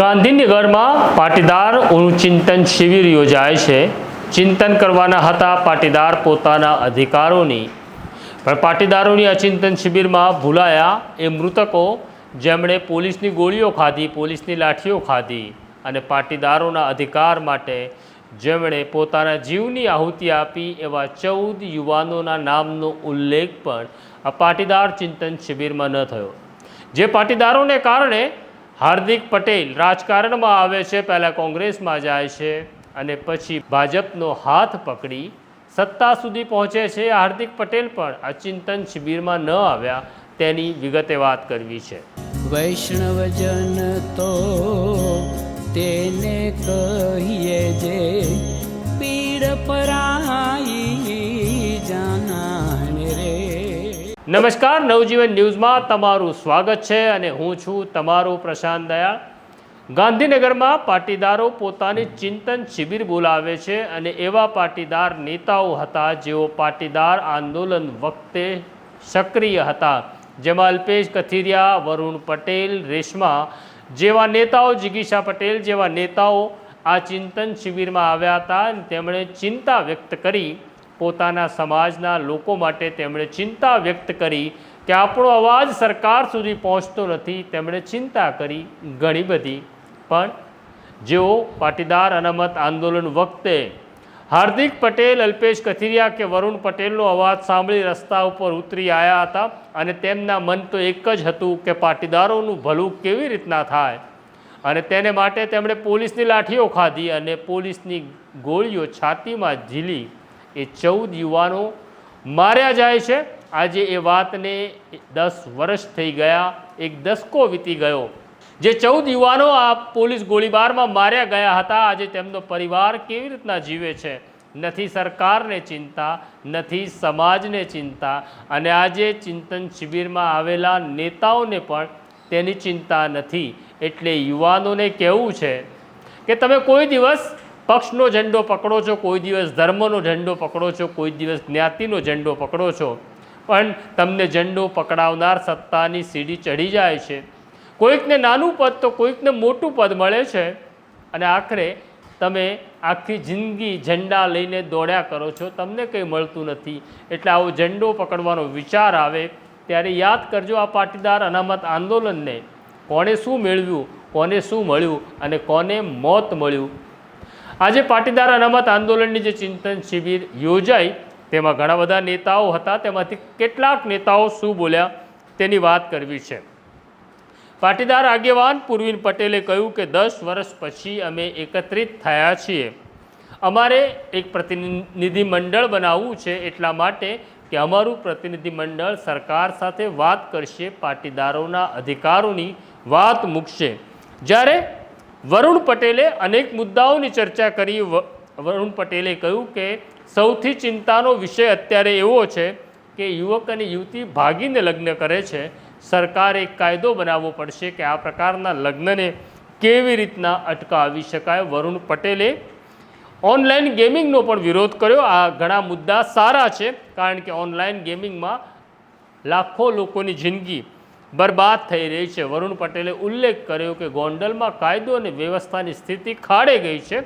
ગાંધીનગરમાં પાટીદાર ચિંતન શિબિર યોજાય છે. ચિંતન કરવાના હતા પાટીદાર પોતાના અધિકારોની. પણ પાટીદારોની આ ચિંતન શિબિરમાં ભૂલાયા એ મૃતકો જેમણે પોલીસની ગોળીઓ ખાધી, પોલીસની લાઠીઓ ખાધી અને પાટીદારોના અધિકાર માટે જેમણે પોતાના જીવની આહુતિ આપી એવા ચૌદ યુવાનોના નામનો ઉલ્લેખ પણ આ પાટીદાર ચિંતન શિબિરમાં ન થયો. જે પાટીદારોને કારણે હાર્દિક પટેલ રાજકારણમાં આવે છે, પહેલાં કોંગ્રેસમાં જાય છે અને પછી ભાજપનો હાથ પકડી સત્તા સુધી પહોંચે છે. હાર્દિક પટેલ પણ આ ચિંતન શિબિરમાં ન આવ્યા તેની વિગતે વાત કરવી છે. વૈષ્ણવજન તો તેને કહીએ જે નમસ્કાર, નવજીવન ન્યૂઝમાં તમારું સ્વાગત છે અને હું છું તમારો પ્રશાંત દયા ગાંધીનગરમાં પાટીદારો પોતાની ચિંતન શિબિર બોલાવે છે અને એવા પાટીદાર નેતાઓ હતા જેઓ પાટીદાર આંદોલન વખતે સક્રિય હતા. જેમાં અલ્પેશ કથિરિયા, વરુણ પટેલ, રેશમા જેવા નેતાઓ, જિગીશા પટેલ જેવા નેતાઓ આ ચિંતન શિબિરમાં આવ્યા હતા અને તેમણે ચિંતા વ્યક્ત કરી પોતાના સમાજના લોકો માટે તેમણે ચિંતા વ્યક્ત કરી કે આપણો અવાજ સરકાર સુધી પહોંચતો નથી, તેમણે ચિંતા કરી ઘણી બધી. પણ જેઓ પાટીદાર અનામત આંદોલન વખતે હાર્દિક પટેલ, અલ્પેશ કથિરિયા કે વરુણ પટેલનો અવાજ સાંભળી રસ્તા ઉપર ઉતરી આવ્યા હતા અને તેમના મન તો એક જ હતું કે પાટીદારોનું ભલું કેવી રીતના થાય. અને તેને માટે તેમણે પોલીસની લાઠીઓ ખાધી અને પોલીસની ગોળીઓ છાતીમાં ઝીલી. એ ચૌદ યુવાનો માર્યા જાય છે. આજે એ વાતને દસ વર્ષ થઈ ગયા, એક દસકો વીતી ગયો. જે ચૌદ યુવાનો આ પોલીસ ગોળીબારમાં માર્યા ગયા હતા, આજે તેમનો પરિવાર કેવી રીતના જીવે છે? નથી સરકારને ચિંતા, નથી સમાજને ચિંતા, અને આજે ચિંતન શિબિરમાં આવેલા નેતાઓને પણ તેની ચિંતા નથી. એટલે યુવાનોને કહેવું છે કે તમે કોઈ દિવસ પક્ષનો ઝંડો પકડો છો, કોઈ દિવસ ધર્મનો ઝંડો પકડો છો, કોઈ દિવસ જ્ઞાતિનો ઝંડો પકડો છો. પણ તમને ઝંડો પકડાવનાર સત્તાની સીડી ચઢી જાય છે. કોઈકને નાનું પદ તો કોઈકને મોટું પદ મળે છે. અને આખરે તમે આખી જિંદગી ઝંડા લઈને દોડ્યા કરો છો, તમને કંઈ મળતું નથી. એટલે આવો ઝંડો પકડવાનો વિચાર આવે, ત્યારે યાદ કરજો આ પાટીદાર અનામત આંદોલનને. કોણે શું મેળવ્યું, કોને શું મળ્યું, અને કોને મોત મળ્યું? આજે પાટીદાર અનામત આંદોલનની જે ચિંતન શિબિર યોજાઈ, તેમાં ઘણા બધા નેતાઓ હતા, તેમાંથી કેટલાક નેતાઓ શું બોલ્યા તેની વાત કરવી છે. પાટીદાર આગેવાન પૂર્વીન પટેલે કહ્યું કે દસ વર્ષ પછી અમે એકત્રિત થયા છીએ. અમારે એક પ્રતિનિધિ મંડળ બનાવવું છે એટલા માટે કે અમારું પ્રતિનિધિમંડળ સરકાર સાથે વાત કરશે, પાટીદારોના અધિકારોની વાત મૂકશે. જ્યારે વરુણ પટેલે અનેક મુદ્દાઓની ચર્ચા કરી. વરુણ પટેલે કહ્યું કે સૌથી ચિંતાનો વિષય અત્યારે એવો છે કે યુવક અને યુવતી ભાગીને લગ્ન કરે છે. સરકારે એક કાયદો બનાવવો પડશે કે આ પ્રકારના લગ્નને કેવી રીતના અટકાવી શકાય. વરુણ પટેલે ઓનલાઈન ગેમિંગનો પણ વિરોધ કર્યો. આ ઘણા મુદ્દા સારા છે, કારણ કે ઓનલાઈન ગેમિંગમાં લાખો લોકોની જિંદગી બરબાદ થઈ રહી છે. વરુણ પટેલે ઉલ્લેખ કર્યો કે ગોંડલમાં કાયદો અને વ્યવસ્થાની સ્થિતિ ખાડે ગઈ છે.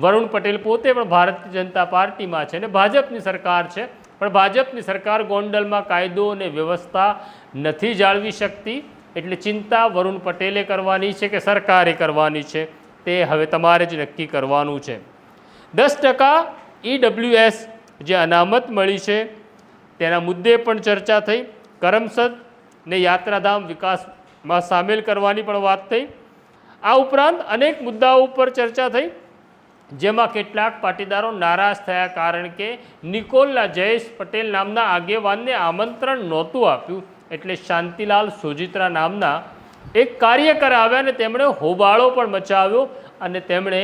વરુણ પટેલ પોતે પણ ભારતીય જનતા પાર્ટીમાં છે અને ભાજપની સરકાર છે. પણ ભાજપની સરકાર ગોંડલમાં કાયદો અને વ્યવસ્થા નથી જાળવી શકતી. એટલે ચિંતા વરુણ પટેલે કરવાની છે કે સરકારે કરવાની છે? તે હવે તમારે જ નક્કી કરવાનું છે. દસ ટકા ઈડબ્લ્યુએસ જે અનામત મળી છે, તેના મુદ્દે પણ ચર્ચા થઈ. કરમસદ ને યાત્રાધામ વિકાસમાં સામેલ કરવાની પણ વાત થઈ. આ ઉપરાંત અનેક મુદ્દાઓ ઉપર ચર્ચા થઈ, જેમાં કેટલાક પાટીદારો નારાજ થયા કારણ કે નિકોલના જયેશ પટેલ નામના આગેવાનને આમંત્રણ નહોતું આપ્યું. એટલે શાંતિલાલ સોજિત્રા નામના એક કાર્યકર આવ્યા અને તેમણે હોબાળો પણ મચાવ્યો અને તેમણે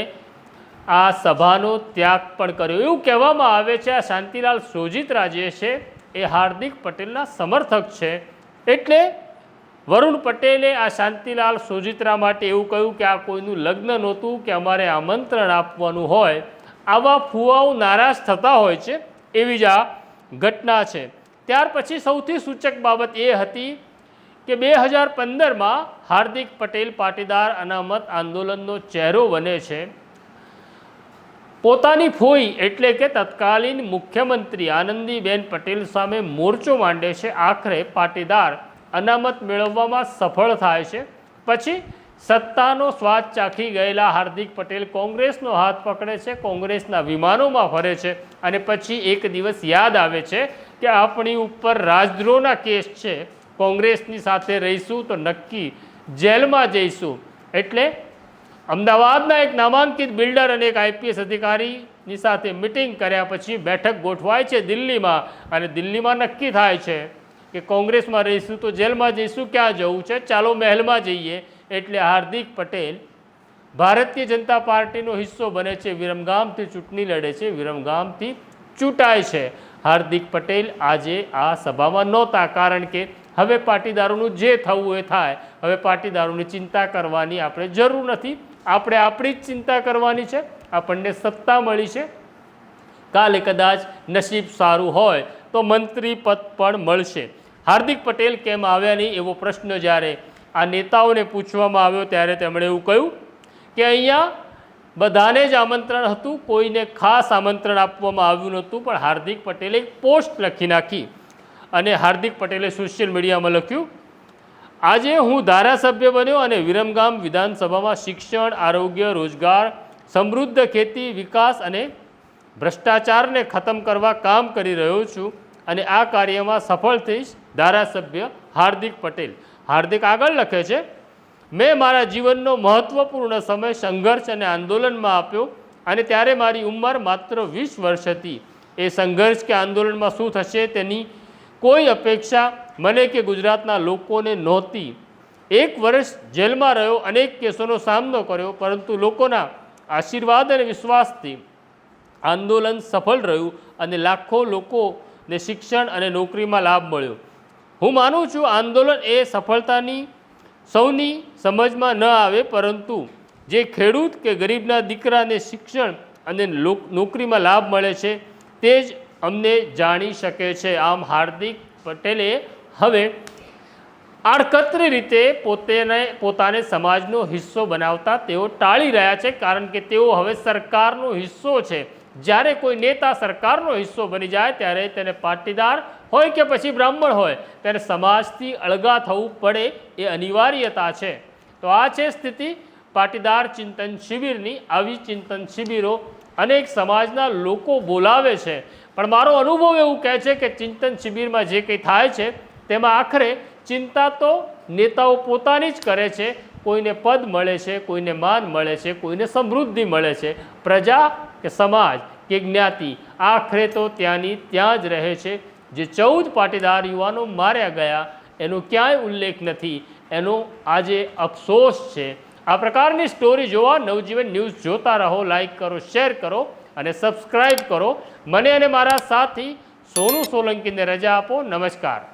આ સભાનો ત્યાગ પણ કર્યો. એવું કહેવામાં આવે છે, આ શાંતિલાલ સોજિત્રા જે છે, એ હાર્દિક પટેલના સમર્થક છે. એટલે વરુણ પટેલે આ શાંતિલાલ સોજિત્રા માટે એવું કહ્યું કે આ કોઈનું લગ્ન નહોતું કે અમારે આમંત્રણ આપવાનું હોય, આવા ફુવાઓ નારાજ થતા હોય છે એવી જ આ ઘટના છે. ત્યાર પછી સૌથી સૂચક બાબત એ હતી કે બે હજાર પંદરમાં હાર્દિક પટેલ પાટીદાર અનામત આંદોલનનો ચહેરો બને છે. પોતાની ફોઈ એટલે કે તત્કાલીન મુખ્યમંત્રી આનંદીબેન પટેલ સામે મોરચો માંડે છે, આખરે પાટીદાર અનામત મેળવવામાં સફળ થાય છે. પછી સત્તાનો સ્વાદ ચાખી ગયેલા હાર્દિક પટેલ કોંગ્રેસનો હાથ પકડે છે, કોંગ્રેસના વિમાનોમાં ફરે છે અને પછી એક દિવસ યાદ આવે છે કે આપણી ઉપર રાજદ્રોહના કેસ છે, કોંગ્રેસની સાથે રહીશું તો નક્કી જેલમાં જઈશું. એટલે અમદાવાદના એક નામાંકિત બિલ્ડર અને એક આઈપીએસ અધિકારીની સાથે મિટિંગ કર્યા પછી બેઠક ગોઠવાય છે દિલ્હીમાં અને દિલ્હીમાં નક્કી થાય છે કે કોંગ્રેસમાં રહીશું તો જેલમાં જઈશું, ક્યાં જવું છે? ચાલો મહેલમાં જઈએ. એટલે હાર્દિક પટેલ ભારતીય જનતા પાર્ટીનો હિસ્સો બને છે, વિરમગામથી ચૂંટણી લડે છે, વિરમગામથી ચૂંટાય છે. હાર્દિક પટેલ આજે આ સભામાં નહોતા કારણ કે હવે પાટીદારોનું જે થવું એ થાય. હવે પાટીદારોની ચિંતા કરવાની આપણે જરૂર નથી. આપણે આપણી જ ચિંતા કરવાની છે, આપણને સત્તા મળી છે. કાલે કદાચ નસીબ સારું હોય તો મંત્રી પદ પણ મળશે. હાર્દિક પટેલ કેમ આવ્યા નહીં એવો પ્રશ્ન જ્યારે આ નેતાઓને પૂછવામાં આવ્યો ત્યારે તેમણે એવું કહ્યું કે અહીંયા બધાને જ આમંત્રણ હતું, કોઈને ખાસ આમંત્રણ આપવામાં આવ્યું નહોતું, પણ હાર્દિક પટેલે એક પોસ્ટ લખી નાખી. અને હાર્દિક પટેલે સોશિયલ મીડિયામાં લખ્યું આજે હું ધારાસભ્ય બન્યો અને વિરમગામ વિધાનસભામાં શિક્ષણ, આરોગ્ય, રોજગાર, સમૃદ્ધ ખેતી, વિકાસ અને ભ્રષ્ટાચારને ખતમ કરવા કામ કરી રહ્યો છું અને આ કાર્યમાં સફળ થઈશ ધારાસભ્ય હાર્દિક પટેલ. હાર્દિક આગળ લખે છે, મેં મારા જીવનનો મહત્ત્વપૂર્ણ સમય સંઘર્ષ અને આંદોલનમાં આપ્યો અને ત્યારે મારી ઉંમર માત્ર વીસ વર્ષ હતી. એ સંઘર્ષ કે આંદોલનમાં શું થશે તેની કોઈ અપેક્ષા મને કે ગુજરાતના લોકોને નહોતી. એક વર્ષ જેલમાં રહ્યો, અનેક કેસોનો સામનો કર્યો, પરંતુ લોકોના આશીર્વાદ અને વિશ્વાસથી આંદોલન સફળ રહ્યું અને લાખો લોકોને શિક્ષણ અને નોકરીમાં લાભ મળ્યો. હું માનું છું, આંદોલન એ સફળતાની સૌની સમજમાં ન આવે, પરંતુ જે ખેડૂત કે ગરીબના દીકરાને શિક્ષણ અને નોકરીમાં લાભ મળે છે, તે જ અમને જાણી શકે છે. આમ હાર્દિક પટેલે હવે આડકતરી રીતે પોતેને, પોતાને સમાજનો હિસ્સો બનાવતા તેઓ ટાળી રહ્યા છે કારણ કે તેઓ હવે સરકારનો હિસ્સો છે. જ્યારે કોઈ નેતા સરકારનો હિસ્સો બની જાય ત્યારે તેને પાટીદાર હોય કે પછી બ્રાહ્મણ હોય તેને સમાજથી અળગા થવું પડે એ અનિવાર્યતા છે. તો આ છે સ્થિતિ. પાટીદાર ચિંતન શિબિરની આવી ચિંતન શિબિરો અનેક સમાજના લોકો બોલાવે છે. પણ મારો અનુભવ એવું કહે છે કે ચિંતન શિબિરમાં જે કંઈ થાય છે તેમાં આખરે ચિંતા તો નેતાઓ પોતાની જ કરે છે. કોઈને પદ મળે છે, કોઈને માન મળે છે, કોઈને સમૃદ્ધિ મળે છે. પ્રજા કે સમાજ કે જ્ઞાતિ આખરે તો ત્યાંની ત્યાં જ રહે છે. જે ચૌદ પાટીદાર યુવાનો માર્યા ગયા, એનો ક્યાંય ઉલ્લેખ નથી. એનો આજે અફસોસ છે. આ પ્રકારની સ્ટોરી જોવા નવજીવન ન્યૂઝ જોતા રહો, લાઈક કરો, શેર કરો અને સબસ્ક્રાઈબ કરો. મને અને મારા સાથી સોનુ સોલંકીને રજા આપો. નમસ્કાર.